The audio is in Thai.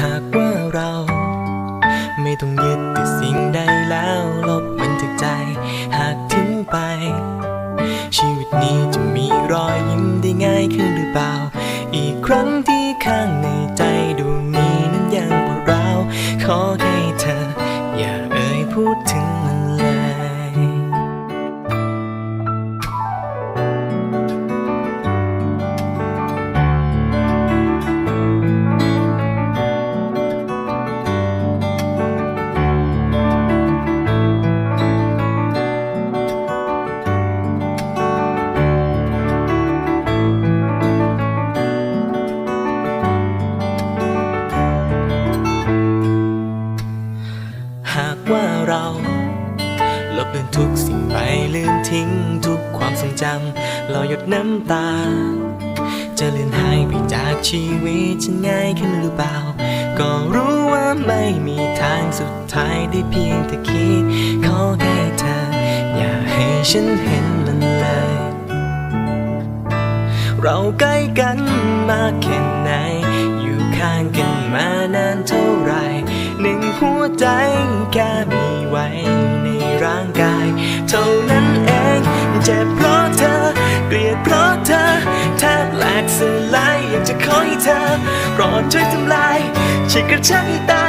หากว่าเรา ไม่ต้องยึดติดสิ่งใดแล้วลบมันจากใจ หากทิ้งไป ชีวิตนี้จะมีรอยยิ้มได้ง่ายขึ้นหรือเปล่า อีกครั้งที่ข้างในใจดวงนี้นั้นยังปวดร้าขอให้เธอ อย่าเอ่ยพูดถึงมันเลย บเลือนทุกสิ่งไปลืมทิ้งทุกความทรงจำราหยดน้ำตา จะเลือนหายไปจากชีวิตฉันง่ายขึ้นหรือเปล่า ก็รู้ว่าไม่มีทางสุดท้ายได้เพียงแต่คิด ขอแค่เธอ อย่าให้ฉันเห็นมันเลย เราใกล้กันมากแค่ไหน อยู่ข้างกันมานานเท่าไหรหนึ่งหัวใจแค่มีไว้ ร่างกาย เท่านั้นเองเจ็บเพราะเธอ เกลียดเพราะเธอแทบแหลกสลายอยากจะขอให้เธอโปรดช่วยทำลายฉีกกระชากให้ตา